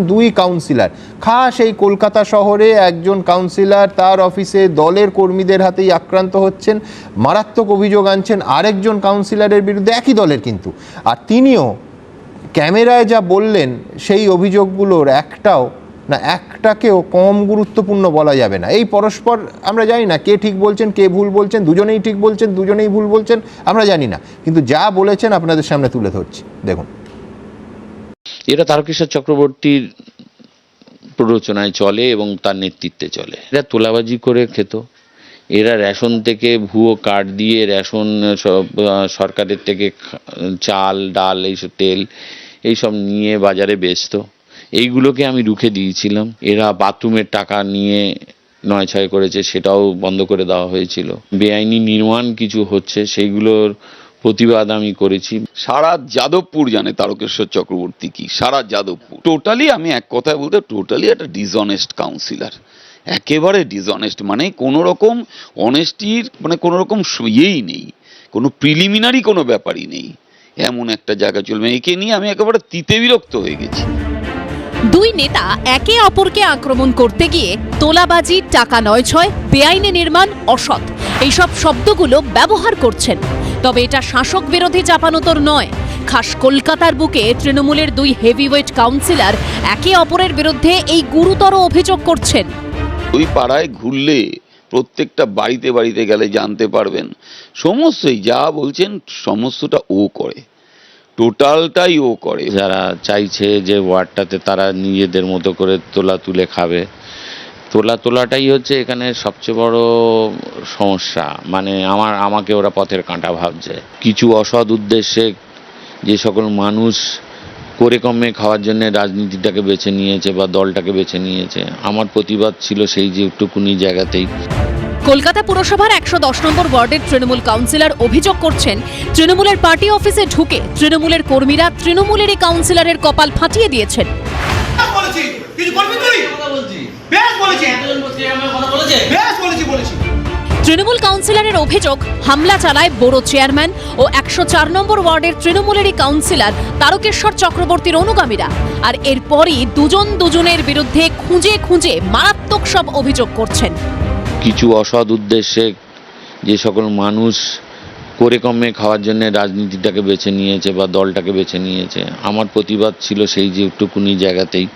দুই কাউন্সিলর খাস এই কলকাতা শহরে একজন কাউন্সিলর তার অফিসে দলের কর্মীদের হাতেই আক্রান্ত হচ্ছেন। মারাত্মক অভিযোগ আনছেন আরেকজন কাউন্সিলরের বিরুদ্ধে, একই দলের কিন্তু। আর তিনিও ক্যামেরায় যা বললেন, সেই অভিযোগগুলোর একটাও না, একটাকেও কম গুরুত্বপূর্ণ বলা যাবে না। এই পরস্পর আমরা জানি না কে ঠিক বলছেন, কে ভুল বলছেন, দুজনেই ঠিক বলছেন, দুজনেই ভুল বলছেন, আমরা জানি না। কিন্তু যা বলেছেন আপনাদের সামনে তুলে ধরছি। দেখুন। এরা তারকেশ্বর চক্রবর্তীর প্ররোচনায় চলে এবং তার নেতৃত্বে চলে। এরা তোলাবাজি করে খেত। এরা রেশন থেকে ভুয়ো কার্ড দিয়ে রেশন সব সরকারের থেকে চাল, ডাল, এইসব তেল, এইসব নিয়ে বাজারে বেচতো। এইগুলোকে আমি রুখে দিয়েছিলাম। এরা বাথরুমের টাকা নিয়ে নয় ছয় করেছে, সেটাও বন্ধ করে দেওয়া হয়েছিল। বেআইনি নির্মাণ কিছু হচ্ছে, সেইগুলোর প্রতিবাদ আমি করেছি। সারা যাদবপুর জানে তারকেশ্বর চক্রবর্তী কি। সারা যাদবপুর। টোটালি আমি এক কথায় বলতে টোটালি একটা ডিসঅনেস্ট কাউন্সিলর একেবারে ডিসঅনেস্ট মানে কোনো রকম অনেস্টির মানে কোনো রকম ইয়েই নেই। কোনো প্রিলিমিনারি কোনো ব্যাপারই নেই। এমন একটা জায়গা চলবে। একে নিয়ে আমি একেবারে তিতে বিরক্ত হয়ে গেছি। দুই নেতা একে অপরকে আক্রমণ করতে গিয়ে তোলাবাজি, টাকা নয় ছয়, বেআইনি নির্মাণ অসৎ। এইসব শব্দগুলো ব্যবহার করছেন। তবে এটা শাসক বিরোধী চাপানোতর নয়। খাস কলকাতার বুকে তৃণমূলের দুই হেভিওয়েট কাউন্সিলর একে অপরের বিরুদ্ধে এই গুরুতর অভিযোগ করছেন। ওই পাড়ায় ঘুরলে প্রত্যেকটা বাড়িতে বাড়িতে গেলে জানতে পারবেন। সমস্তই যা বলছেন সমস্তটা ও করে। টোটালটাই ও করে। যারা চাইছে যে ওয়ার্ডটাতে তারা নিজেদের মতো করে তোলা তুলে খাবে। তোলা তোলাটাই হচ্ছে এখানে সবচেয়ে বড় সমস্যা। মানে আমার আমাকে ওরা পথের কাঁটা ভাবছে। কিছু অসৎ উদ্দেশ্যে যে সকল মানুষ করে কমে খাওয়ার জন্য রাজনীতিটাকে বেছে নিয়েছে বা দলটাকে বেছে নিয়েছে আমার প্রতিবাদ ছিল সেই যে একটুকুনি জায়গাতেই। কলকাতা পুরসভার একশো দশ নম্বর ওয়ার্ডের তৃণমূল কাউন্সিলর অভিযোগ করছেন তৃণমূলের পার্টি অফিসে ঢুকে তৃণমূলের কর্মীরা তৃণমূলেরই কাউন্সিলরের কপাল ফাটিয়ে দিয়েছেন। বেশ বলেছি। বেশ বলেছি বলেছি। তৃণমূল কাউন্সিলরের অভিযোগ হামলা চালায় বড় চেয়ারম্যান ও একশো চার নম্বর ওয়ার্ডের তৃণমূলেরই কাউন্সিলর তারকেশ্বর চক্রবর্তীর অনুগামীরা। আর এরপরই দুজন দুজনের বিরুদ্ধে খুঁজে খুঁজে মারাত্মক সব অভিযোগ করছেন। কিছু অসৎ উদ্দেশ্যে যে সকল মানুষ করে কমে খাওয়ার জন্য রাজনীতিটাকে বেছে নিয়েছে বা দলটাকে বেছে নিয়েছে আমার প্রতিবাদ ছিল সেই যে একটুকুনি জায়গাতেই।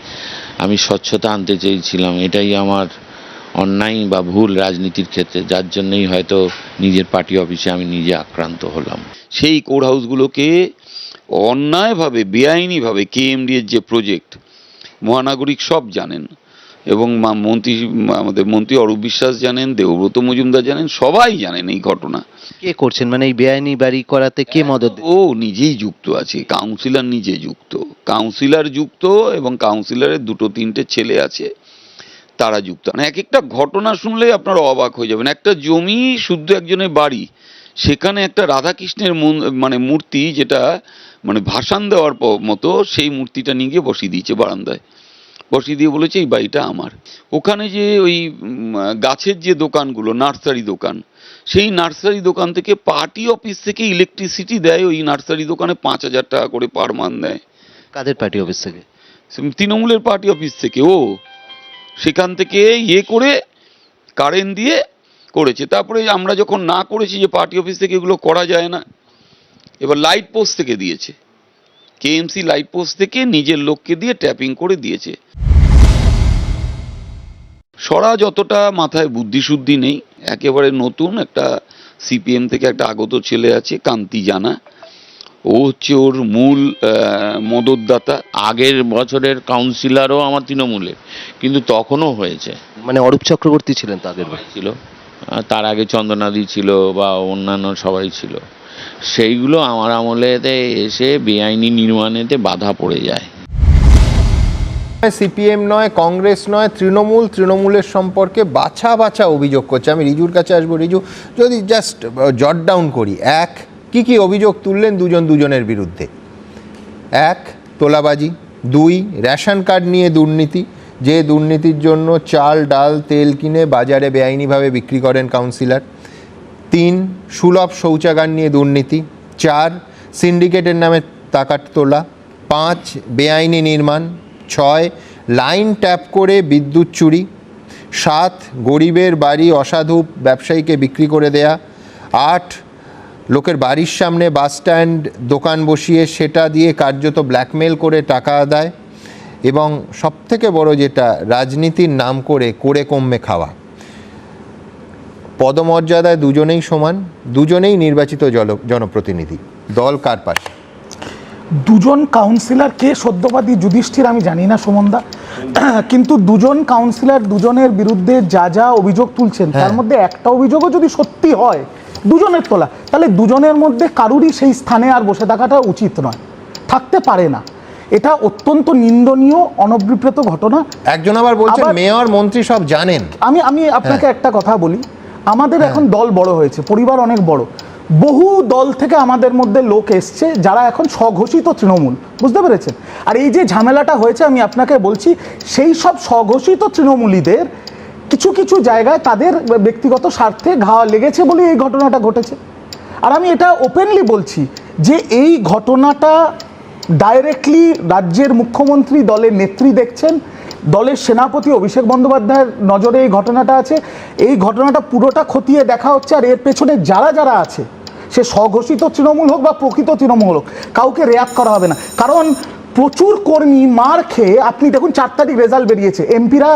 আমি স্বচ্ছতা আনতে চেয়েছিলাম। এটাই আমার অন্যায় বা ভুল রাজনীতির ক্ষেত্রে। যার জন্যই হয়তো নিজের পার্টি অফিসে আমি নিজে আক্রান্ত হলাম। সেই কোর হাউসগুলোকে অন্যায়ভাবে, বেআইনিভাবে কে কেএমডি এর যে প্রজেক্ট মহানাগরিক সব জানেন। এবং মা- মন্ত্রী আমাদের মন্ত্রী অরূপ বিশ্বাস জানেন দেবব্রত মজুমদার জানেন সবাই জানেন এই ঘটনা। কে করছেন? মানে এই বেআইনি বাড়ি করাতে কে মদত ও নিজেই যুক্ত আছে কাউন্সিলর নিজে যুক্ত। কাউন্সিলর যুক্ত এবং কাউন্সিলরের দুটো তিনটে ছেলে আছে তারা যুক্ত। মানে এক একটা ঘটনা শুনলে আপনারা অবাক হয়ে যাবেন। একটা জমি শুদ্ধ একজনের বাড়ি সেখানে একটা রাধাকৃষ্ণের মন- মানে মূর্তি যেটা মানে ভাসান দেওয়ার মতো সেই মূর্তিটা নিয়ে গিয়ে বসিয়ে দিয়েছে বারান্দায়। বসিয়ে দিয়ে বলেছে এই বাড়িটা আমার। ওখানে যে ওই গাছের যে দোকানগুলো নার্সারি দোকান সেই নার্সারি দোকান থেকে পার্টি অফিস থেকে ইলেকট্রিসিটি দেয় ওই নার্সারি দোকানে পাঁচ হাজার টাকা করে পার মান দেয়। কাদের পার্টি অফিস থেকে? তৃণমূলের পার্টি অফিস থেকে ও। সেখান থেকে ইয়ে করে কারেন্ট দিয়ে করেছে। তারপরে আমরা যখন না করেছি যে পার্টি অফিস থেকে এগুলো করা যায় না এবার লাইট পোস্ট থেকে দিয়েছে। কেএমসি লাইট পোস্ট থেকে নিজের লোককে দিয়ে ট্যাপিং করে দিয়েছে। সরা যতটা মাথায় বুদ্ধিশুদ্ধি নেই একেবারে নতুন একটা সিপিএম থেকে একটা আগত ছেলে আছে কান্তি জানা। ও হচ্ছে ওর মূল মদতদাতা আগের বছরের কাউন্সিলরও আমার তৃণমূলের কিন্তু তখনও হয়েছে। মানে অরূপ চক্রবর্তী ছিলেন তাদের ছিল। তার আগে চন্দনাদি ছিল বা অন্যান্য সবাই ছিল। সেইগুলো আমার আমলেতে এসে বেআইনি নির্মাণেতে বাধা পড়ে যায়। সিপিএম নয়, কংগ্রেস নয়, তৃণমূল, তৃণমূলের সম্পর্কে বাছা বাছা অভিযোগ করছে। আমি রিজুর কাছে আসব। রিজু, যদি জাস্ট জট ডাউন করি, এক, কি কি অভিযোগ তুললেন দুজন দুজনের বিরুদ্ধে? এক, তোলাবাজি, দুই, রেশন কার্ড নিয়ে দুর্নীতি, যে দুর্নীতির জন্য চাল, ডাল, তেল কিনে বাজারে বেআইনিভাবে বিক্রি করেন কাউন্সিলর তিন, সুলভ শৌচাগার নিয়ে দুর্নীতি। চার, সিন্ডিকেটের নামে টাকা তোলা। পাঁচ, বেআইনি নির্মাণ। ছয়, লাইন ট্যাপ করে বিদ্যুৎ চুরি। সাত, গরিবের বাড়ি অসাধু ব্যবসায়ীকে বিক্রি করে দেয়া। আট, লোকের বাড়ির সামনে বাস স্ট্যান্ড দোকান বসিয়ে সেটা দিয়ে কার্যত ব্ল্যাকমেল করে টাকা আদায়। এবং সবথেকে বড় যেটা, রাজনীতির নাম করে করে কমবে খাওয়া। পদমর্যাদায় দুজনেই সমান দুজনেই নির্বাচিত জল জনপ্রতিনিধি। দল কার পাশে? দুজন কাউন্সিলর কে সদ্যবাদী যুধিষ্ঠির আমি জানি না সুমনদা কিন্তু দুজন কাউন্সিলর দুজনের বিরুদ্ধে যা যা অভিযোগ তুলছেন তার হ্যাঁ। মধ্যে একটা অভিযোগও যদি সত্যি হয় দুজনের তোলা তাহলে দুজনের মধ্যে কারুরই সেই স্থানে আর বসে থাকাটা উচিত নয়। থাকতে পারে না। এটা অত্যন্ত নিন্দনীয় অনভিপ্রেত ঘটনা। একজন আবার বলছেন মেয়র মন্ত্রী সব জানেন। আমি আমি আপনাকে হ্যাঁ। একটা কথা বলি। আমাদের এখন দল বড় হয়েছে পরিবার অনেক বড়। বহু দল থেকে আমাদের মধ্যে লোক এসছে যারা এখন স্বঘোষিত তৃণমূল বুঝতে পেরেছেন? আর এই যে ঝামেলাটা হয়েছে আমি আপনাকে বলছি সেই সব স্বঘোষিত তৃণমূলীদের কিছু কিছু জায়গায় তাদের ব্যক্তিগত স্বার্থে ঘা লেগেছে বলে এই ঘটনাটা ঘটেছে। আর আমি এটা ওপেনলি বলছি যে এই ঘটনাটা ডাইরেক্টলি রাজ্যের মুখ্যমন্ত্রী দলের নেত্রী দেখছেন দলের সেনাপতি অভিষেক বন্দ্যোপাধ্যায়ের নজরে এই ঘটনাটা আছে। এই ঘটনাটা পুরোটা খতিয়ে দেখা হচ্ছে আর এর পেছনে যারা যারা আছে, সে স্বঘোষিত তৃণমূল হোক বা প্রকৃত তৃণমূল হোক, কাউকে রেয়াত করা হবে না। কারণ প্রচুর কর্মী মার খেয়ে আপনি দেখুন চার তারিখ রেজাল্ট বেরিয়েছে এমপিরা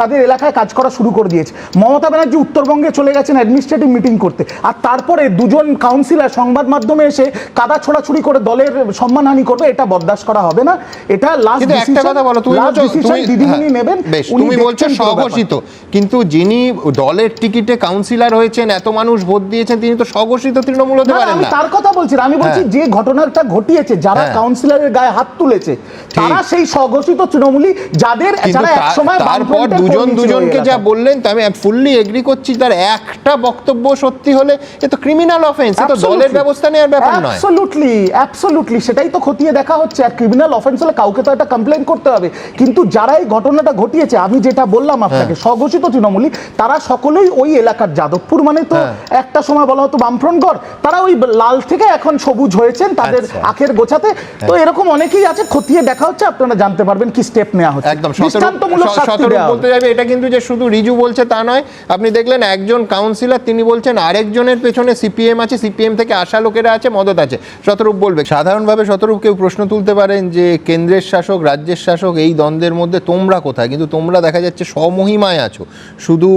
তাদের এলাকায় কাজ করা শুরু করে দিয়েছে। মমতা ব্যানার্জি উত্তরবঙ্গে চলে গেছেন অ্যাডমিনিস্ট্রেটিভ মিটিং করতে। আর তারপরে দুজন কাউন্সিলর সংবাদ মাধ্যমে এসে কাদা ছোড়াছুড়ি করে দলের সম্মানহানি করবে এটা বরদাস্ত করা হবে না। এটা লাস্ট একটা কথা বলো তুমি বলছো দিদিমণি হ্যাঁ, নেবেন তুমি বলছো স্বঘোষিত। কিন্তু যিনি দলের টিকিটে কাউন্সিলর হয়েছেন এত মানুষ ভোট দিয়েছেন তিনি তো স্বঘোষিত তৃণমূল হতে পারেন আমি না। তার কথা বলছি আমি বলছি হ্যাঁ। যে ঘটনাটা ঘটিয়েছে যারা হ্যাঁ। কাউন্সিলরের গায়ে হাত তুলেছে তারা সেই স্বঘোষিত তৃণমূলী যাদের যারা একসময় তারপর দুজন দুজনকে যা বললেন তা আমি ফুললি এগ্রি করছি তার একটা বক্তব্য সত্যি হলে এ তো ক্রিমিনাল অফেন্স এ তো দলের ব্যবস্থা নেওয়ার ব্যাপার নয়। অ্যাবসলিউটলি অ্যাবসলিউটলি সেটাই তো খতিয়ে দেখা হচ্ছে আর ক্রিমিনাল অফেন্স হলে কাউকে তো একটা কমপ্লেন করতে হবে। কিন্তু যারা এই ঘটনাটা ঘটিয়েছে আমি যেটা বললাম আপনাকে হ্যাঁ। স্বঘোষিত তৃণমূলী তারা সকলেই ওই এলাকার যাদবপুর মানে তো হ্যাঁ। একটা সময় বলা হতো বামফ্রন্টগড় তারা ওই লাল থেকে এখন সবুজ হয়েছেন তাদের আচ্ছা। আখের গোছাতে। তো এরকম অনেকেই আছে খতিয়ে দেখা হচ্ছে আপনারা জানতে পারবেন কি স্টেপ নেওয়া হচ্ছে। একদম দৃষ্টান্তমূলক শাস্তি দেওয়া হবে। বলতে যাবে এটা কিন্তু যে শুধু রিজু বলছে তা নয়, আপনি দেখলেন একজন কাউন্সিলর তিনি বলছেন আরেকজনের পেছনে সিপিএম আছে সিপিএম থেকে আসা লোকেরা আছে, মদত আছে। শতরূপ বলবে। সাধারণভাবে শতরূপ কেউ প্রশ্ন তুলতে পারেন যে কেন্দ্রের শাসক, রাজ্যের শাসক, এই দ্বন্দ্বের মধ্যে তোমরা কোথায়? কিন্তু তোমরা দেখা যাচ্ছে স্বমহিমায় আছো। শুধু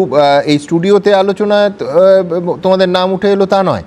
এই স্টুডিওতে আলোচনা তোমাদের নাম উঠে এলো তা নয়।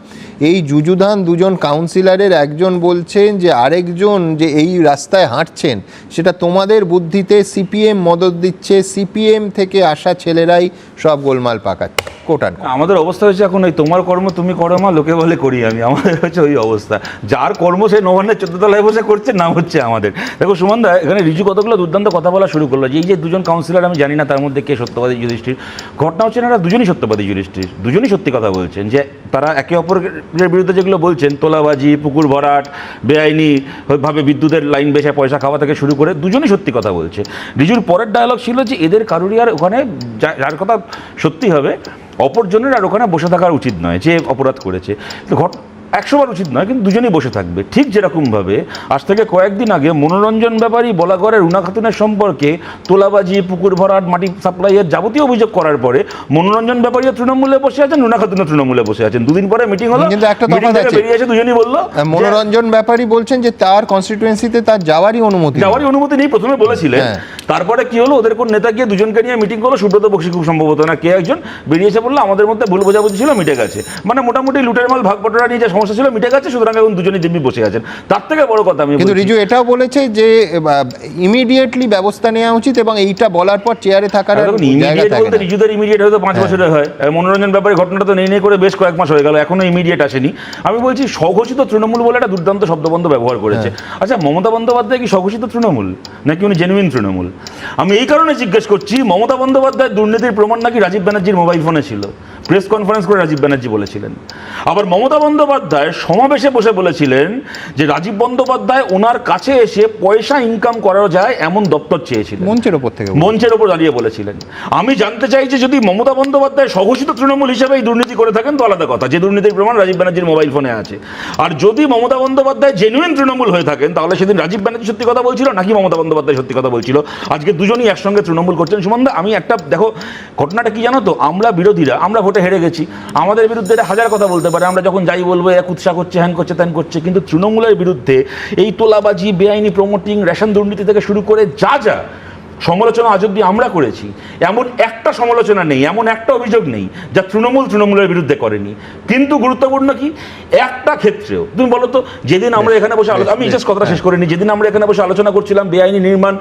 এই যুযুধান দুজন কাউন্সিলরের একজন বলছেন যে আরেকজন যে এই রাস্তায় হাঁটছেন, সেটা তোমাদের বুদ্ধিতে সিপিএম মদত দিচ্ছে সিপিএম থেকে আসা ছেলেরাই সব গোলমাল পাকাচ্ছে কোটান আমাদের অবস্থা হচ্ছে এখন ওই তোমার কর্ম, তুমি করো মা, লোকে বলে করি আমি, আমাদের হচ্ছে ওই অবস্থা। যার কর্ম সে নবান্নের চোদ্দ তলায় বসে করছে, নাম হচ্ছে আমাদের। দেখো সুমনদা এখানে রিজু কতগুলো দুর্দান্ত কথা বলা শুরু করল, যে এই যে দুজন কাউন্সিলর আমি জানি না তার মধ্যে কে সত্যবাদী যুধিষ্ঠির। ঘটনা হচ্ছে না দুজনই সত্যবাদী যুধিষ্ঠির, দুজনই সত্যি কথা বলছেন, যে তারা একে অপরের বিরুদ্ধে যেগুলো বলছেন, তোলাবাজি, পুকুর ভরাট, বেআইনি ওইভাবে বিদ্যুতের লাইন বেসে পয়সা খাওয়া থেকে শুরু করে দুজনই সত্যি কথা বলছে। রিজুর পরের ডায়লগ ছিল যে এদের কারুরই আর ওখানে যার কথা সত্যি হবে, অপরজনের আর ওখানে বসে থাকার উচিত নয়, যে অপরাধ করেছে। তো ঘট একশোবার উচিত নয় কিন্তু দুজনেই বসে থাকবে। ঠিক যেরকমভাবে আজ থেকে কয়েকদিন আগে মনোরঞ্জন ব্যাপারী বলাগড়ের রুনা খাতুনের সম্পর্কে তোলাবাজি পুকুর ভরাট মাটি সাপ্লাইয়ের যাবতীয় অভিযোগ করার পরে মনোরঞ্জন ব্যাপারীও তৃণমূলে বসে আছেন রুনা খাতুনও তৃণমূলে বসে আছেন। দুদিন পরে মিটিং হলো কিন্তু একটা আছে। বেরিয়ে এসে দুজনই বলল মনোরঞ্জন ব্যাপারী বলছেন যে তার কনস্টিটুয়েন্সিতে তার যাওয়ারই অনুমতি যাওয়ারই অনুমতি নেই প্রথমে বলেছিলেন। হ্যাঁ। তারপরে কি হলো? ওদের কোন নেতা গিয়ে দুজনকে নিয়ে মিটিং করল? সুব্রত বক্সি খুব সম্ভবত না কে একজন বেরিয়েছে বলল আমাদের মধ্যে ভুল বোঝাবুঝি ছিল মিটে গেছে। মানে মোটামুটি লুটের মাল ভাগ নিয়ে যে সমস্যা ছিল মিটে গেছে সুতরাং এখন দুজনেই দিব্যি বসে আছেন। তার থেকে বড় কথা আমি কিন্তু রিজু এটাও বলেছে যে ইমিডিয়েটলি ব্যবস্থা নেওয়া উচিত এবং এইটা বলার পর চেয়ারে থাকার ইমিডিয়েট বলতে রিজুদের ইমিডিয়েট হয়তো পাঁচ বছরের হয়। মনোরঞ্জন ব্যাপারে ঘটনাটা তো নেই নেই করে বেশ কয়েক মাস হয়ে গেল এখনও ইমিডিয়েট আসেনি। আমি বলছি স্বঘোষিত তৃণমূল বলে একটা দুর্দান্ত শব্দবন্ধ ব্যবহার করেছে। আচ্ছা মমতা বন্দ্যোপাধ্যায় কি স্বঘোষিত তৃণমূল? নাকি উনি জেনুইন তৃণমূল? আমি এই কারণে জিজ্ঞেস করছি মমতা বন্দ্যোপাধ্যায় দুর্নীতির প্রমাণ নাকি রাজীব ব্যানার্জির মোবাইল ফোনে ছিল? প্রেস কনফারেন্স করে রাজীব ব্যানার্জি বলেছিলেন। আবার মমতা বন্দ্যোপাধ্যায় সমাবেশে বসে বলেছিলেন যে রাজীব বন্দ্যোপাধ্যায় ওনার কাছে এসে পয়সা ইনকাম করা যায় এমন দপ্তর চেয়েছিলেন। মঞ্চের ওপর থেকে মঞ্চের ওপর দাঁড়িয়ে বলেছিলেন। আমি জানতে চাই যে যদি মমতা বন্দ্যোপাধ্যায় স্বঘোষিত তৃণমূল হিসেবে এই দুর্নীতি করে থাকেন তো আলাদা কথা। যে দুর্নীতির প্রমাণ রাজীব ব্যানার্জির মোবাইল ফোনে আছে। আর যদি মমতা বন্দ্যোপাধ্যায় জেনুইন তৃণমূল হয়ে থাকেন তাহলে সেদিন রাজীব ব্যানার্জি সত্যি কথা বলছিল নাকি মমতা বন্দ্যোপাধ্যায় সত্যি কথা বলছিল? আজকে দুজনই একসঙ্গে তৃণমূল করছেন। সুমন্দা আমি একটা দেখো ঘটনাটা কি জানো তো? আমরা বিরোধীরা আমরা ভোটে হেরে গেছি। আমাদের বিরুদ্ধে এরা হাজার কথা বলতে পারে। আমরা যখন যাই বলব এক উৎসাহ করছে, হ্যান করছে, ত্যান করছে। কিন্তু তৃণমূলের বিরুদ্ধে এই তোলাবাজি, বেআইনি প্রমোটিং রেশন দুর্নীতি থেকে শুরু করে যা যা সমালোচনা আজ অব্দি আমরা করেছি, এমন একটা সমালোচনা নেই, এমন একটা অভিযোগ নেই যা তৃণমূল তৃণমূলের বিরুদ্ধে করেনি। কিন্তু গুরুত্বপূর্ণ কি? একটা ক্ষেত্রেও। তুমি বলো তো, যেদিন আমরা এখানে বসে আলো- আমি জাস্ট কথাটা শেষ করিনি যেদিন আমরা এখানে বসে আলোচনা করছিলাম, বেআইনি নির্মাণ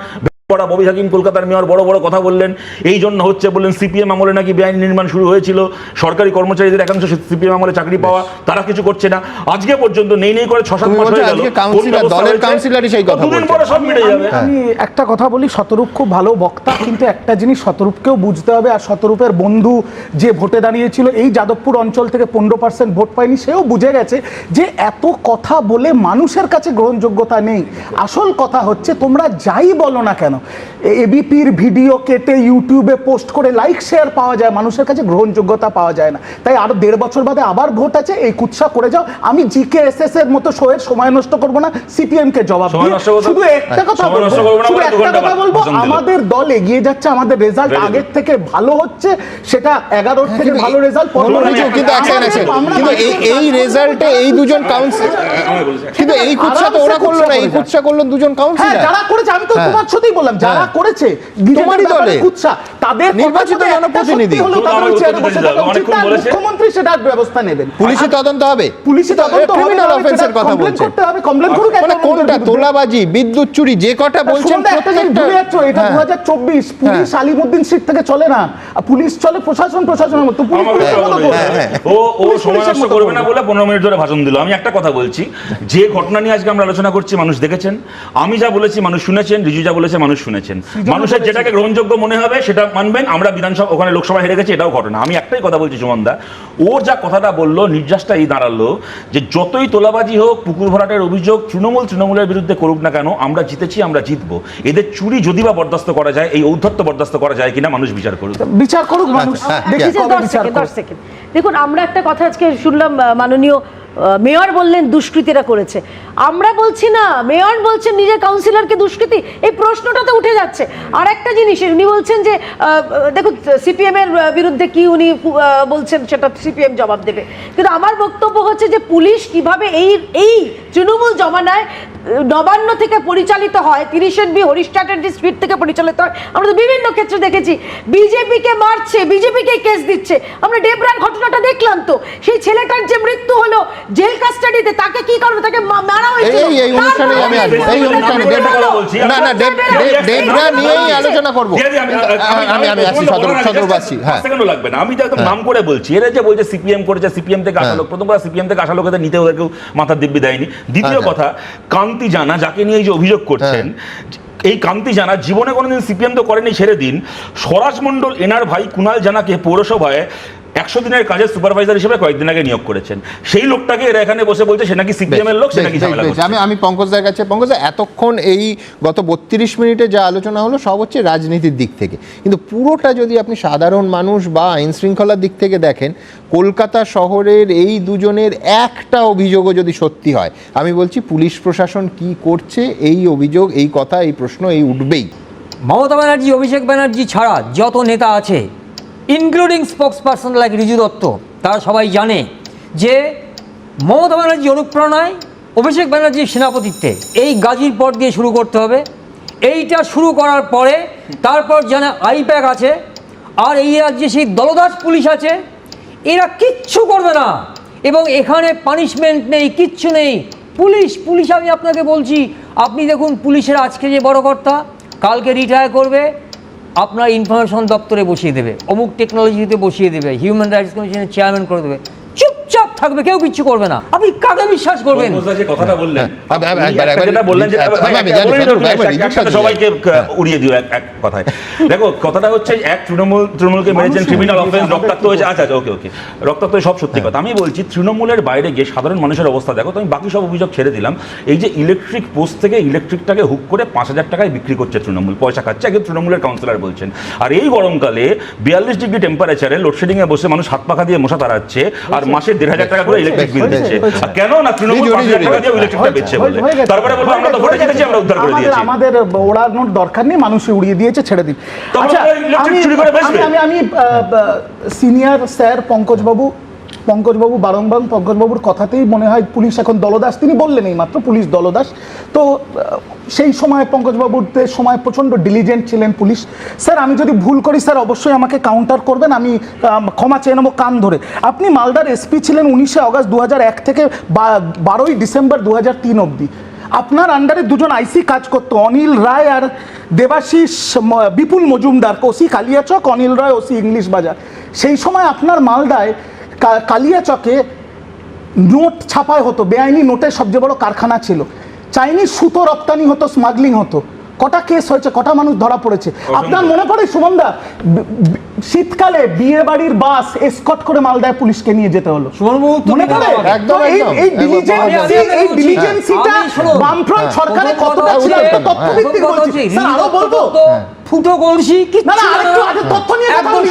পড়া ববি হাকিম কলকাতার মেয়র বড় বড় কথা বললেন। এই জন্য হচ্ছে বললেন সিপিএম আমলে নাকি বেআইনি নির্মাণ শুরু হয়েছিল। সরকারি কর্মচারীদের একাংশ সিপিএম আমলে চাকরি পাওয়া তারা কিছু করছে না। আজকে পর্যন্ত নেই নেই করে ছ সাত মাস হয়ে গেল। কাউন্সিলর, দলের কাউন্সিলরই সেই কথা দুদিন পরে সব মিটে যাবে। আমি একটা কথা বলি শতরূপ খুব ভালো বক্তা কিন্তু একটা জিনিস শতরূপকেও বুঝতে হবে আর শতরূপের বন্ধু যে ভোটে দাঁড়িয়েছিল এই যাদবপুর অঞ্চল থেকে পনেরো পার্সেন্ট ভোট পায়নি সেও বুঝে গেছে যে এত কথা বলে মানুষের কাছে গ্রহণযোগ্যতা নেই। আসল কথা হচ্ছে তোমরা যাই বলো না কেন এবিপির ভিডিও কেটে ইউটিউবে পোস্ট করে লাইক শেয়ার পাওয়া যায় মানুষের কাছে গ্রহণযোগ্যতা পাওয়া যায় না। তাই আরও দেড় বছর বাদে আবার ভোট আছে এই কুৎসা করে যাও। আমি জিকে এস এস এর মতো শোয়ের সময় নষ্ট করব না সিপিএম কে জবাব শুধু একটা কথা বলব। করব না শুধু একটা কথা বলব আমাদের দল এগিয়ে যাচ্ছে আমাদের রেজাল্ট আগের থেকে ভালো হচ্ছে সেটা এগারোর থেকে ভালো রেজাল্ট কিন্তু এই এই রেজাল্টে এই দুজন কাউন্সিল কিন্তু এই কুৎসা তো ওরা করল না এই কুৎসা করল দুজন হ্যাঁ কাউন্সিলর যারা করেছে আমি তো হ্যাঁ। তোমার সাথেই বললাম যারা হ্যাঁ। করেছে তোমারই দলে। কুৎসা। তাদের নির্বাচিত জনপ্রতিনিধি। বলেছে। মুখ্যমন্ত্রী সেটার ব্যবস্থা নেবেন। পুলিশি তদন্ত হবে। পুলিশি তদন্ত হবে ক্রিমিনাল না, অফেন্সের কথা করতে হবে, করুক মানে কোনটা? তোলাবাজি বিদ্যুৎ চুরি যে কটা বলছেন প্রত্যেকটা এটা হ্যাঁ। 2024 পুলিশ আলিমুদ্দিন সিট থেকে চলে না। পুলিশ চলে প্রশাসন প্রশাসনের মতো। পুলিশ। ও ও সময় নষ্ট করবে না বলে পনেরো মিনিট ধরে ভাষণ দিল। আমি একটা কথা বলছি। যে ঘটনা নিয়ে আজকে আমরা আলোচনা করছি মানুষ দেখেছেন। আমি যা বলেছি মানুষ শুনেছেন রিজু যা বলেছে মানুষ শুনেছেন। মানুষের যেটাকে গ্রহণযোগ্য মনে হবে সেটা মানবেন। আমরা বিধানসভা ওখানে লোকসভা হেরে গেছি এটাও ঘটনা। আমি একটাই কথা বলছি সুমনদা ও যা কথাটা বলল নির্যাসটা এই দাঁড়াল যে যতই তোলাবাজি হোক পুকুর ভরাটের অভিযোগ তৃণমূল তৃণমূলের বিরুদ্ধে করুক না কেন আমরা জিতেছি আমরা জিতবো। এদের চুরি যদি বা বরদাস্ত করা যায় এই ঔদ্ধত্য বরদাস্ত করা যায় কিনা মানুষ বিচার করুক। বিচার করুক মানুষ। দেখুন আমরা একটা কথা আজকে শুনলাম মাননীয় মেয়র বললেন দুষ্কৃতীরা করেছে। আমরা বলছি না, মেয়র বলছেন নিজের কাউন্সিলরকে দুষ্কৃতী, এই প্রশ্নটা তো উঠে যাচ্ছে। আর একটা জিনিস, উনি বলছেন যে দেখুন, সিপিএম এর বিরুদ্ধে কি উনি বলছেন সেটা সিপিএম জবাব দেবে। কিন্তু আমার বক্তব্য হচ্ছে যে পুলিশ কীভাবে এই এই তৃণমূল জমানায় নবান্ন থেকে পরিচালিত হয়, তিরিশের বি হরিশ চ্যাটার্জি স্ট্রিট থেকে পরিচালিত হয়। আমরা তো বিভিন্ন ক্ষেত্রে দেখেছি, বিজেপিকে মারছে, বিজেপিকে কেস দিচ্ছে। আমরা ডেবরার ঘটনাটা দেখলাম তো, সেই ছেলেটার যে মৃত্যু হলো, জেল কাস্টাডিতে তাকে কি করবে তাকে মারা এই এই অনুষ্ঠানে আমি এই অনুষ্ঠানে না না দেব- দেব- দেবরা নিয়েই আলোচনা করব। আমি আমি আসছি সদর সদর হ্যাঁ। সেকেন্ডও লাগবে না। আমি তো একদম নাম করে বলছি এরা যে বলছে সিপিএম করেছে সিপিএম থেকে আসা হ্যাঁ। লোক প্রথম কথা সিপিএম থেকে আসা লোকেদের নিতে ওদের কেউ মাথার দিব্যি দেয়নি। দ্বিতীয় আচ্ছা। কথা কান্তি জানা যাকে নিয়ে এই যে অভিযোগ করছেন এই কান্তি জানা জীবনে কোনোদিন সিপিএম তো করেনি ছেড়ে দিন। স্বরাজ মণ্ডল এনার ভাই কুণাল জানাকে পৌরসভায় একশো দিনের কাজের সুপারভাইজার হিসেবে কয়েকদিন আগে নিয়োগ করেছেন। সেই লোকটাকে এরা এখানে বসে বলছে সে নাকি সিপিএম এর লোক সে নাকি ঝামেলা করছে। আমি আমি পঙ্কজদার কাছে পঙ্কজদা এতক্ষণ এই গত বত্রিশ মিনিটে যা আলোচনা হলো সব হচ্ছে রাজনীতির দিক থেকে। কিন্তু পুরোটা যদি আপনি সাধারণ মানুষ বা আইন শৃঙ্খলার দিক থেকে দেখেন কলকাতা শহরের এই দুজনের একটা অভিযোগও যদি সত্যি হয় আমি বলছি পুলিশ প্রশাসন কি করছে এই অভিযোগ এই কথা এই প্রশ্ন এই উঠবেই। মমতা ব্যানার্জি অভিষেক ব্যানার্জি ছাড়া যত নেতা আছে including spokesperson like Riju Dutta তারা সবাই জানে যে মমতা ব্যানার্জি অনুপ্রেরণায় অভিষেক ব্যানার্জির সেনাপতিত্বে এই গাজীর পর দিয়ে শুরু করতে হবে। এইটা শুরু করার পরে তারপর জানা আইপ্যাক আছে আর এই রাজ্যে সেই দলদাস পুলিশ আছে, এরা কিচ্ছু করবে না। এবং এখানে পানিশমেন্ট নেই, কিচ্ছু নেই। পুলিশ পুলিশ আমি আপনাকে বলছি, আপনি দেখুন পুলিশের আজকে যে বড় কর্তা, কালকে রিটায়ার করবে আপনার ইনফরমেশন দপ্তরে বসিয়ে দেবে, অমুক টেকনোলজিতে বসিয়ে দেবে হিউম্যান রাইটস কমিশনের চেয়ারম্যান করে দেবে। চুপচাপ থাকবে কেউ কিচ্ছু করবে না। আপনি কাকে বিশ্বাস করবেন? কথাটা বললেন বললেন যে সবাইকে হ্যাঁ। উড়িয়ে দিও এক কথায়। দেখো কথাটা হচ্ছে এক তৃণমূল তৃণমূলকে মেরেছেন ক্রিমিনাল অফেন্স রক্তাক্ত হয়েছে আচ্ছা আচ্ছা ওকে ওকে রক্তাক্ত সব সত্যি কথা। আমি বলছি তৃণমূলের বাইরে গিয়ে সাধারণ মানুষের অবস্থা দেখো তো আমি বাকি সব অভিযোগ ছেড়ে দিলাম। এই যে ইলেকট্রিক পোস্ট থেকে ইলেকট্রিকটাকে হুক করে পাঁচ হাজার টাকায় বিক্রি করছে তৃণমূল পয়সা খাচ্ছে একজন তৃণমূলের কাউন্সিলর বলছেন। আর এই গরমকালে বিয়াল্লিশ ডিগ্রি টেম্পারেচারে লোডশেডিং এ বসে মানুষ হাত পাখা দিয়ে মশা তাড়াচ্ছে আর মাসে দেড় হাজার টাকা করে ইলেকট্রিক বিল দিচ্ছে। কেন না তৃণমূল পাঁচ হাজার টাকা দিয়ে ইলেকট্রিকটা বেচছে বলে। তারপরে বলব আমরা তো ভোটে জিতেছি আমরা উদ্ধার করে দিয়েছি। আমাদের ওড়ানোর দরকার নেই মানুষই উড়িয়ে দিয়েছে ছেড়ে দিন। আচ্ছা আমি? আমি- আমি আমি সিনিয়র স্যার পঙ্কজবাবু পঙ্কজবাবু বারংবার পঙ্কজবাবুর কথাতেই মনে হয় পুলিশ এখন দলদাস। তিনি বললেন এই মাত্র পুলিশ দলদাস। তো সেই সময় পঙ্কজবাবুতে সময় প্রচণ্ড ডিলিজেন্ট ছিলেন পুলিশ। স্যার, আমি যদি ভুল করি, স্যার, অবশ্যই আমাকে কাউন্টার করবেন। আমি ক্ষমা চেয়ে নেব কান ধরে। আপনি মালদার এসপি ছিলেন উনিশে আগস্ট দু এক থেকে বারোই ডিসেম্বর দু হাজার তিন অবধি। আপনার আন্ডারে দুজন আইসি কাজ করতো, অনিল রায় আর Debashis Bipul Majumdar, OC Kaliachak, Anil Roy, OC English Bazar. সেই সময় আপনার মালদায় কালিয়াচকে নোট ছাপায় হতো, বেআইনি নোটের সবচেয়ে বড় কারখানা ছিল। চাইনিজ সুতো রপ্তানি হতো স্মাগলিং হতো। কটা কেস হয়েছে কটা মানুষ ধরা পড়েছে? আপনার মনে পড়ে সুমনদা? শীতকালে বিয়ে বাড়ির বাস এসকট করে মালদায় পুলিশকে নিয়ে যেতে হলো। মনে পড়ে? এই ডিলিজেন্সি এই ডিলিজেন্সিটা বামফ্রন্ট হ্যাঁ। সরকারে কতটা ছিল? হচ্ছে- একটা তথ্যভিত্তিক বলছি। স্যার আরও বলব? ফুটো কলসি না, না, আরেকটু আগে তথ্য নিয়ে কথা একদম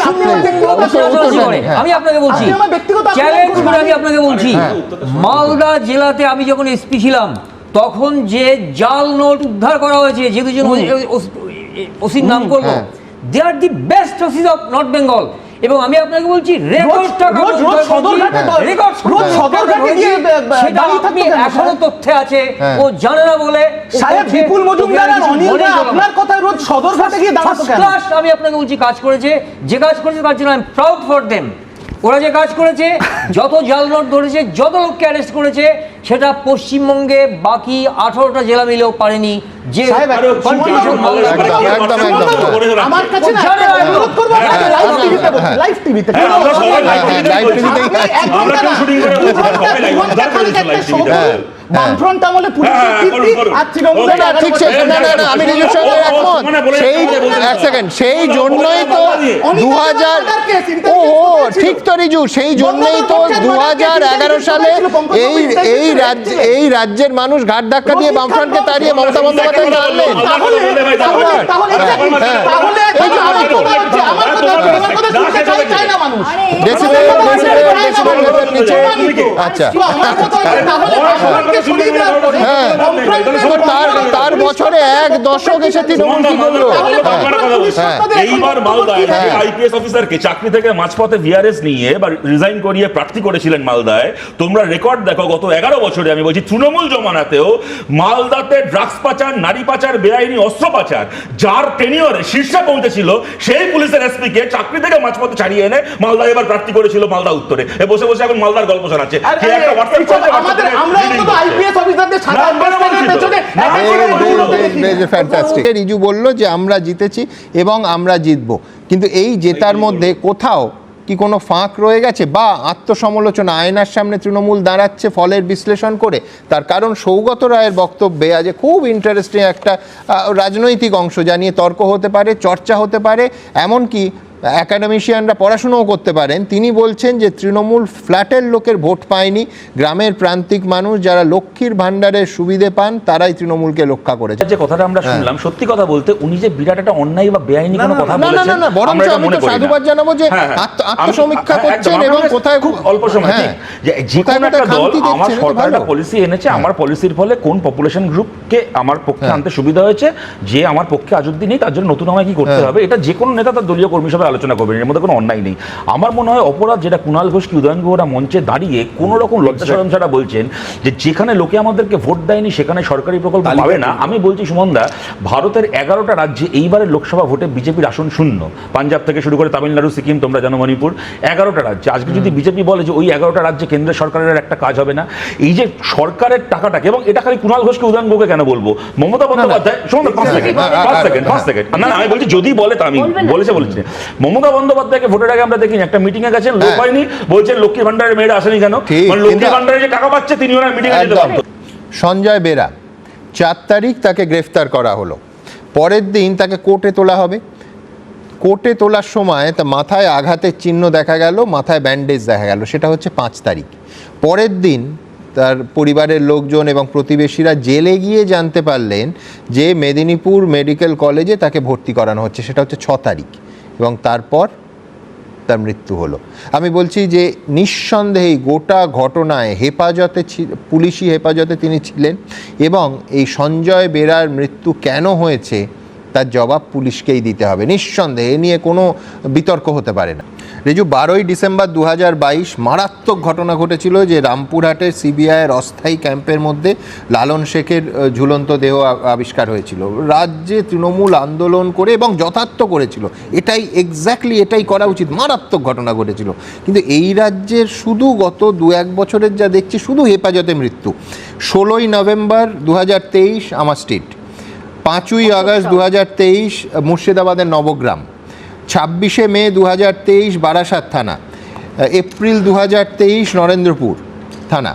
বলি। হ্যাঁ। আমি আপনাকে বলছি। আপনি আমার ব্যক্তিগত চ্যালেঞ্জ করে আমি আপনাকে বলছি। হ্যাঁ। মালদা জেলাতে আমি যখন এসপি ছিলাম তখন যে জাল নোট উদ্ধার করা হয়েছে যে দুজন ওসির নাম হ্যাঁ। They are the best OCs of North Bengal এবং আমি আপনাকে বলছি রেকর্ড টাকা রেকর্ড আপনি এখনও তথ্যে আছে হ্যাঁ। ও জানে না বলে ও সাহেব বিপুল মজুমদার। আপনার কথায় রোজ সদরঘাটে গিয়ে দাঁড়াতো কেন? আমি আপনাকে বলছি কাজ করেছে যে কাজ করেছে তার জন্য I am proud for them ওরা যে কাজ করেছে যত জাল নোট ধরেছে যত লোককে অ্যারেস্ট করেছে সেটা পশ্চিমবঙ্গে বাকি আঠারোটা জেলা মিলেও পারেনি। যে। আমার কাছে লাইভ টিভিতে। লাইভ টিভিতে হ্যাঁ, হ্যাঁ। বামফ্রন্ট আমলে পুলিশের হ্যাঁ, কীর্তি আর না, ঠিক না, না, না, আমি নিজের সঙ্গে একমত। মানে সেই এক সেকেন্ড সেই জন্যই তো যাচ্ছে। দু হাজার ও ঠিক তো রিজু সেই জন্যই তো দু হাজার এগারো সালে এই এই রাজ্য এই রাজ্যের মানুষ ঘাট ধাক্কা দিয়ে বামফ্রন্টকে তাড়িয়ে মমতা বন্দ্যোপাধ্যায় তাহলে তাহলে এই যে আমি তো- আমার কথা না মানুষ। ডেসিবেল ডেসিবেল নিচে আচ্ছা হ্যাঁ। তার তার বছরে এক দশক এসে তৃণমূল কি করল তাহলে হ্যাঁ হ্যাঁ। এইবার মালদায়? আইপিএস অফিসারকে চাকরি থেকে মাঝপথে ভিআরএস নিয়ে বা রিজাইন করিয়ে প্রার্থী করেছিলেন মালদায় তোমরা রেকর্ড দেখো গত এগারো বছরে আমি বলছি তৃণমূল জমানাতেও মালদাতে ড্রাগস পাচার নারী পাচার বেআইনি অস্ত্র পাচার যার টেনিয়রে শীর্ষে পৌঁছেছিল সেই পুলিশের এসপি কে চাকরি থেকে মাঝপথে ছাড়িয়ে এনে মালদা এবার প্রার্থী করেছিল মালদা উত্তরে। এ বসে বসে এখন মালদার গল্প শোনাচ্ছে। কে একটা হোয়াটসঅ্যাপ আমাদের আমরা অন্তত আইপিএস অফিসারদের সাদা। পেছনে। ফ্যান্টাস্টিক রিজু বলল যে আমরা জিতেছি এবং আমরা জিতবো। কিন্তু এই জেতার মধ্যে কোথাও কি কোনো ফাঁক রয়ে গেছে? বা আত্মসমালোচনা আয়নার সামনে তৃণমূল দাঁড়াচ্ছে ফলের বিশ্লেষণ করে? তার কারণ সৌগত রায়ের বক্তব্যে আজ খুব ইন্টারেস্টিং একটা রাজনৈতিক অংশ জানিয়ে তর্ক হতে পারে, চর্চা হতে পারে। এমনকি একাডেমিশিয়ানরা পড়াশুনোও করতে পারেন তিনি বলছেন যে তৃণমূল ফ্ল্যাটের লোকের ভোট পায়নি গ্রামের প্রান্তিক মানুষ যারা লক্ষ্মীর ভাণ্ডারের সুবিধে পান তারাই তৃণমূলকে রক্ষা করেছে যে কথাটা আমরা শুনলাম সত্যি কথা বলতে উনি যে বিরাট একটা অন্যায় বা বেআইনি কোনো কথা না, না, বলেছেন না, না, বরঞ্চ আমরা আমি মনে তো করি সাধুবাদ জানাব যে হ্যাঁ, হ্যাঁ। আত্মসমীক্ষা হ্যাঁ, করছেন এবং কোথায় খুব অল্প সময় হ্যাঁ। যে যে কোনো একটা দল আমার সরকার একটা পলিসি এনেছে আমার পলিসির ফলে কোন পপুলেশন গ্রুপকে আমার পক্ষে হ্যাঁ। আনতে সুবিধা হয়েছে যে আমার পক্ষে আজ অব্দি নেই তার জন্য নতুন আমায় কি করতে হ্যাঁ। হবে এটা যে কোনো নেতা তার দলীয় কর্মী সভায় আলোচনা করবেন এর মধ্যে কোনো অন্যায় নেই। আমার মনে হয় অপরাধ যেটা কুণাল ঘোষ কি উদয়ন গুহরা মঞ্চে দাঁড়িয়ে কোনো রকম লজ্জা সরম ছাড়া বলছেন যে যেখানে লোকে আমাদেরকে ভোট দেয়নি সেখানে সরকারি প্রকল্প পাবে না। আমি বলছি সুমনদা ভারতের এগারোটা রাজ্যে এইবারের লোকসভা ভোটে বিজেপির আসন শূন্য। পাঞ্জাব থেকে শুরু করে তামিলনাড়ু সিকিম তোমরা জানো মণিপুর এগারোটা রাজ্যে। আজকে যদি বিজেপি বলে যে ওই এগারোটা রাজ্যে কেন্দ্র সরকারের একটা কাজ হবে না এই যে সরকারের টাকাটাকে এবং এটা খালি কুণাল ঘোষকে উদয়ন গুহকে কেন বলব? মমতা বন্দ্যোপাধ্যায় সুমন পাঁচ সেকেন্ড পাঁচ সেকেন্ড পাঁচ সেকেন্ড। না না আমি বলছি যদি বলে তা আমি বলেছে বলেছি। মমতা বন্দ্যোপাধ্যায়কে ভোটের আগে আমরা দেখিনি। একটা মিটিং এ গেছেন লোক হ্যাঁ। হয়নি বলছেন লক্ষ্মী ভান্ডারের মেয়েরা আসেনি কেন মানে লক্ষ্মী ভান্ডারে যে টাকা পাচ্ছে তিনি ওনার মিটিং এ যেতে পারতো সঞ্জয় বেরা চার তারিখ তাকে গ্রেফতার করা হলো। পরের দিন তাকে কোর্টে তোলা হবে। কোর্টে তোলার সময় তা মাথায় আঘাতের চিহ্ন দেখা গেল মাথায় ব্যান্ডেজ দেখা গেল। সেটা হচ্ছে পাঁচ তারিখ। পরের দিন তার পরিবারের লোকজন এবং প্রতিবেশীরা জেলে গিয়ে জানতে পারলেন যে মেদিনীপুর মেডিকেল কলেজে তাকে ভর্তি করানো হচ্ছে। সেটা হচ্ছে ছ তারিখ। এবং তারপর তার মৃত্যু হলো। আমি বলছি যে নিঃসন্দেহেই গোটা ঘটনায় হেফাজতে পুলিশি হেফাজতে তিনি ছিলেন এবং এই সঞ্জয় বেরার মৃত্যু কেন হয়েছে তার জবাব পুলিশকেই দিতে হবে। নিঃসন্দেহে এ নিয়ে কোনো বিতর্ক হতে পারে না। রেজু, বারোই ডিসেম্বর দু হাজার বাইশ মারাত্মক ঘটনা ঘটেছিল যে রামপুরহাটের সিবিআইয়ের অস্থায়ী ক্যাম্পের মধ্যে লালন শেখের ঝুলন্ত দেহ আবিষ্কার হয়েছিল। রাজ্যে তৃণমূল আন্দোলন করে এবং যথার্থ করেছিল। এটাই এক্স্যাক্টলি এটাই করা উচিত। মারাত্মক ঘটনা ঘটেছিল। কিন্তু এই রাজ্যের শুধু গত দু এক বছরের যা দেখছি, শুধু হেফাজতে মৃত্যু। ষোলোই নভেম্বর দু হাজার তেইশ আমার স্ট্রিট। পাঁচই আগস্ট দু হাজার তেইশ মুর্শিদাবাদের নবগ্রাম, ছাব্বিশে মে দু হাজার তেইশ বারাসাত থানা, এপ্রিল দু হাজার তেইশ নরেন্দ্রপুর থানা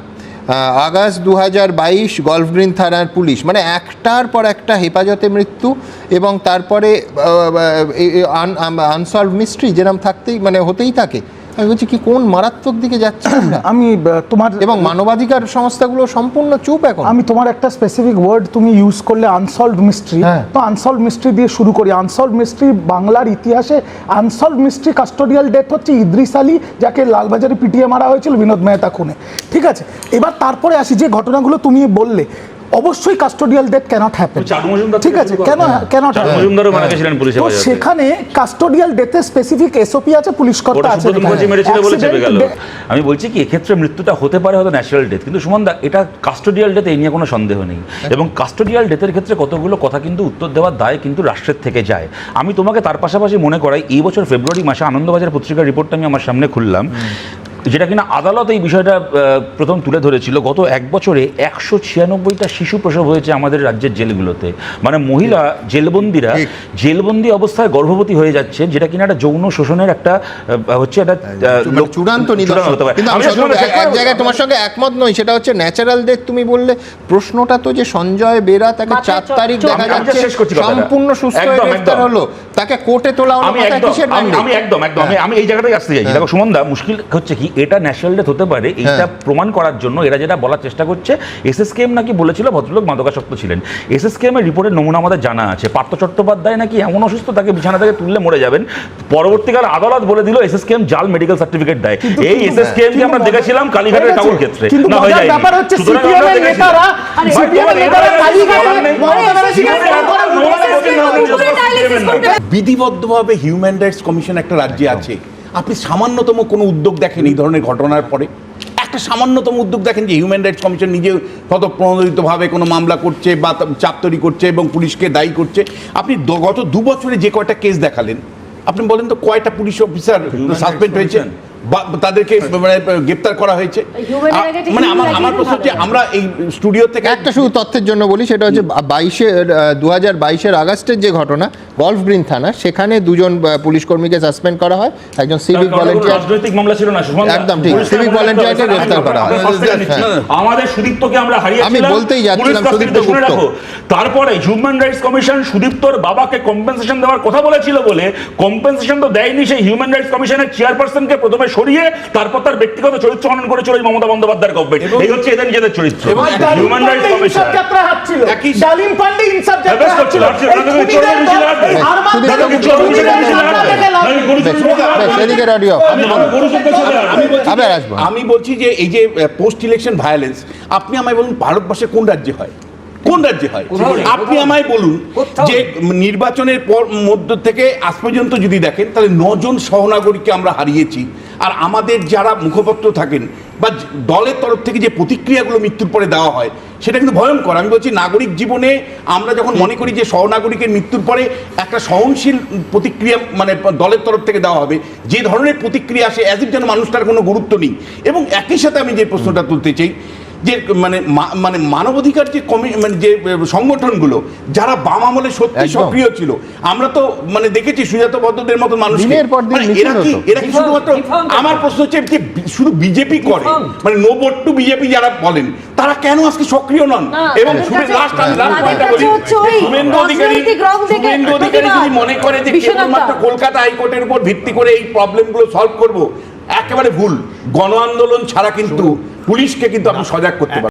আগস্ট দু হাজার বাইশ গল্ফ গ্রিন থানার পুলিশ। মানে একটার পর একটা হেফাজতে মৃত্যু এবং তারপরে আনসলভ মিস্ট্রি যেরকম থাকতেই মানে হতেই থাকে আমি বলছি কি কোন মারাত্মক দিকে যাচ্ছে আমি তোমার এবং মানবাধিকার সংস্থাগুলো সম্পূর্ণ চুপ এখন। আমি তোমার একটা স্পেসিফিক ওয়ার্ড তুমি ইউজ করলে আনসলভ মিস্ট্রি হ্যাঁ। তো আনসলভ মিস্ট্রি দিয়ে শুরু করি। আনসলভ মিস্ট্রি বাংলার ইতিহাসে আনসলভ মিস্ট্রি কাস্টোডিয়াল ডেথ হচ্ছে ইদ্রিস আলী যাকে লালবাজারে পিটিয়ে মারা হয়েছিল বিনোদ মেহতা খুনে। ঠিক আছে? এবার তারপরে আসি যে ঘটনাগুলো তুমি বললে। অবশ্যই কাস্টোডিয়াল ডেথ ক্যানট হ্যাপেন ঠিক আছে কেন গেছিলেন পুলিশ তো সেখানে কাস্টোডিয়াল ডেথের স্পেসিফিক এসওপি আছে পুলিশ কর্তা আছে আমি বলছি কি এক্ষেত্রে মৃত্যুটা হতে পারে হয়তো ন্যাচারাল ডেথ কিন্তু সুমন দা এটা কাস্টোডিয়াল ডেথ এই নিয়ে কোনো সন্দেহ নেই। এবং কাস্টোডিয়াল ডেথের ক্ষেত্রে কতগুলো কথা কিন্তু উত্তর দেওয়ার দায় কিন্তু রাষ্ট্রের থেকে যায়। আমি তোমাকে তার পাশাপাশি মনে করাই এই বছর ফেব্রুয়ারি মাসে আনন্দবাজার পত্রিকার রিপোর্টটা আমি আমার সামনে খুললাম। যেটা কিনা আদালত এই বিষয়টা প্রথম তুলে ধরেছিল গত এক বছরে একশো ছিয়ানব্বইটা শিশু প্রসব হয়েছে আমাদের রাজ্যের জেলগুলোতে। মানে মহিলা জেলবন্দিরা জেলবন্দি অবস্থায় গর্ভবতী হয়ে যাচ্ছে যেটা কিনা একটা যৌন শোষণের একটা হচ্ছে একটা মানে চূড়ান্ত নিদর্শন। হতে পারে। এক-। জায়গায় তোমার সঙ্গে একমত নই সেটা হচ্ছে ন্যাচারাল ডেথ তুমি বললে প্রশ্নটা তো যে সঞ্জয় বেরা তাকে চার তারিখ দেখা যাচ্ছে সম্পূর্ণ সুস্থ হয়ে গ্রেফতার হলো। তাকে কোর্টে তোলা হলো আমি একদম আমি- একদম একদম। আমি আমি এই জায়গাটাই আসতে চাইছি। দেখো সুমন দা মুশকিল হচ্ছে কি এটা ন্যাশনাল ডেথ হতে পারে হ্যাঁ। প্রমাণ করার জন্য এরা যেটা বলার চেষ্টা করছে এসএসকেএম নাকি বলেছিল ভদ্রলোক মাদকাসক্ত ছিলেন। এসএসকেএম এর রিপোর্টের নমুনা আমাদের জানা আছে। পার্থ চট্টোপাধ্যায় নাকি এমন অসুস্থ তাকে বিছানা থেকে তুললে মরে যাবেন। পরবর্তীকালে আদালত বলে দিল এসএসকেএম জাল মেডিকেল সার্টিফিকেট দেয়। এই এসএসকেএম কে আমরা দেখেছিলাম কালীঘাটের হয়ে টাউন ক্ষেত্রে না হয়ে যায়নি। ব্যাপার হচ্ছে সুতরাং CPM আমরা এর দেখেছিলাম। নেতারা আরে CPM এর এবার নেতারা এবার কালীঘাটে বিধিবদ্ধভাবে হিউম্যান রাইটস কমিশন একটা রাজ্যে আছে। আপনি সামান্যতম কোনো উদ্যোগ দেখেন এই ধরনের ঘটনার পরে? একটা সামান্যতম উদ্যোগ দেখেন যে হিউম্যান রাইটস কমিশন নিজে কত প্রণোদিতভাবে কোনো মামলা করছে বা চাপ তৈরি করছে এবং পুলিশকে দায়ী করছে। আপনি গত দু বছরে যে কয়টা কেস দেখালেন আপনি বলেন তো কয়টা পুলিশ অফিসার সাসপেন্ড Rights হয়েছে? Commission। বা তাদেরকে মানে গ্রেপ্তার করা হয়েছে মানে আমার আমার প্রশ্ন হচ্ছে আমরা এই স্টুডিও থেকে একটা শুধু তথ্যের জন্য বলি সেটা হচ্ছে বাইশে দু হাজার বাইশের আগস্টের যে ঘটনা গল্ফ গ্রিন থানা সেখানে দুজন পুলিশ কর্মীকে সাসপেন্ড করা হয় একজন সিভিক ভলেন্টিয়ার রাজনৈতিক মামলা ছিল না একদম ঠিক। পরিষ্কার Civic বলে রাখতে volunteer হবে, কে গ্রেফতার করা হয়। থেকে নিচ্ছি। হ্যাঁ। আমাদের সুদীপ্তকে আমরা হারিয়েছিলাম আমি বলতেই যাচ্ছিলাম, সুদীপ্ত গুপ্ত। তারপরে হিউম্যান রাইটস কমিশন সুদীপ্তর বাবাকে কম্পেনসেশন দেওয়ার কথা বলেছিল বলে কম্পেনসেশন তো দেয়নি সেই হিউম্যান রাইটস কমিশনের চেয়ারপারসনকে প্রথমে সরিয়ে তারপর তার ব্যক্তিগত চরিত্র হনন করেছিল এই মমতা বন্দ্যোপাধ্যায়ের গভর্নমেন্ট এই হচ্ছে এদের নিজেদের চরিত্র। হিউম্যান রাইটস কমিশন ডালিম পান্ডে ইনসাফ যাত্রা হাঁটছিল। আমি বলছি যে এই যে পোস্ট ইলেকশন ভায়োলেন্স আপনি আমায় বলুন ভারতবর্ষে কোন রাজ্যে হয়? কোন রাজ্যে হয়? আপনি আমায় বলুন যে নির্বাচনের পর মধ্য থেকে আজ পর্যন্ত যদি দেখেন তাহলে নজন সহনাগরিককে আমরা হারিয়েছি। আর আমাদের যারা মুখপত্র থাকেন বা দলের তরফ থেকে যে প্রতিক্রিয়াগুলো মৃত্যুর পরে দেওয়া হয় সেটা কিন্তু ভয়ঙ্কর। আমি বলছি নাগরিক জীবনে আমরা যখন মনে করি যে সহনাগরিকের মৃত্যুর পরে একটা সহনশীল প্রতিক্রিয়া মানে দলের তরফ থেকে দেওয়া হবে যে ধরনের প্রতিক্রিয়া আসে অ্যাজ ইফ যেন মানুষটার কোনো গুরুত্ব নেই। এবং একই সাথে আমি যে প্রশ্নটা তুলতে চাই যে মানে মানে মানবাধিকার যে কমি মানে যে সংগঠনগুলো যারা বাম আমলে সত্যি সক্রিয় ছিল আমরা তো মানে দেখেছি সুজাত ভদ্রদের মতো মানুষ মিছিল এরা কি এরা কি শুধুমাত্র আমার প্রশ্ন হচ্ছে যে শুধু বিজেপি করে মানে নো ভোট টু বিজেপি যারা বলেন তারা কেন আজকে সক্রিয় নন? এবং last আমি last তাদের point টা কাছে বলি, শুভেন্দু অধিকারী শুভেন্দু অধিকারী যদি মনে করে যে। কেবলমাত্র কলকাতা হাইকোর্টের উপর ভিত্তি করে এই প্রবলেমগুলো সলভ করব একেবারে ভুল। গণ আন্দোলন ছাড়া কিন্তু পুলিশকে কিন্তু আপনি সজাগ করতে পারবেন।